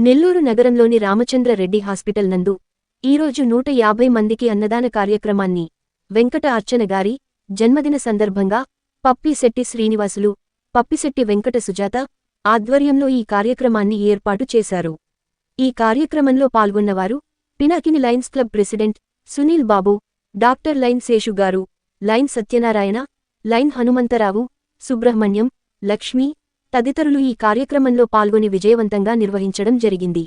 నెల్లూరు నగరంలోని రామచంద్ర రెడ్డి హాస్పిటల్ నందు ఈరోజు నూట యాభై మందికి అన్నదాన కార్యక్రమాన్ని వెంకట అర్చన గారి జన్మదిన సందర్భంగా పప్పిశెట్టి శ్రీనివాసులు పప్పిశెట్టి వెంకట సుజాత ఆధ్వర్యంలో ఈ కార్యక్రమాన్ని ఏర్పాటు చేశారు. ఈ కార్యక్రమంలో పాల్గొన్నవారు Pinakini lions club president Sunil Babu doctor lion Seshu garu lion Satyanarayana lion Hanumantharao Subrahmanyam Lakshmi తదితరులు ఈ కార్యక్రమంలో పాల్గొని విజయవంతంగా నిర్వహించడం జరిగింది.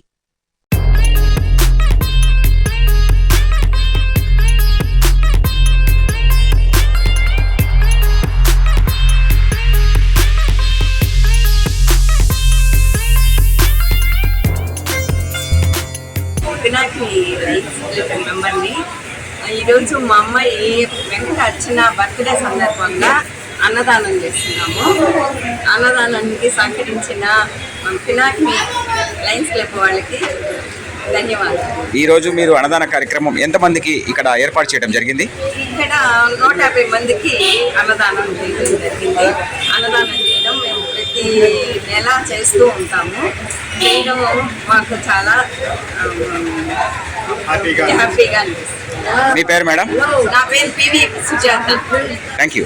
పినాకి మెంబర్ని. ఈరోజు మా అమ్మాయి వెంకట అర్చన బర్త్డే సందర్భంగా అన్నదానం చేస్తున్నాము. అన్నదానానికి సహకరించిన మన పినాకి లయన్స్ క్లబ్ వాళ్ళకి ధన్యవాదాలు. ఈ రోజు మీరు అన్నదాన కార్యక్రమం ఎంతమందికి ఇక్కడ ఏర్పాటు చేయడం జరిగింది? ఇక్కడ నూట యాభై మందికి అన్నదానం చేయడం జరిగింది. అన్నదానం చేయడం మేము ప్రతి నెల చేస్తూ ఉంటాము. చేయడం మాకు చాలా హ్యాపీగా అనిపిస్తుంది. మీ పేరు మేడం? నా పేరు పివి సుజాత. Thank you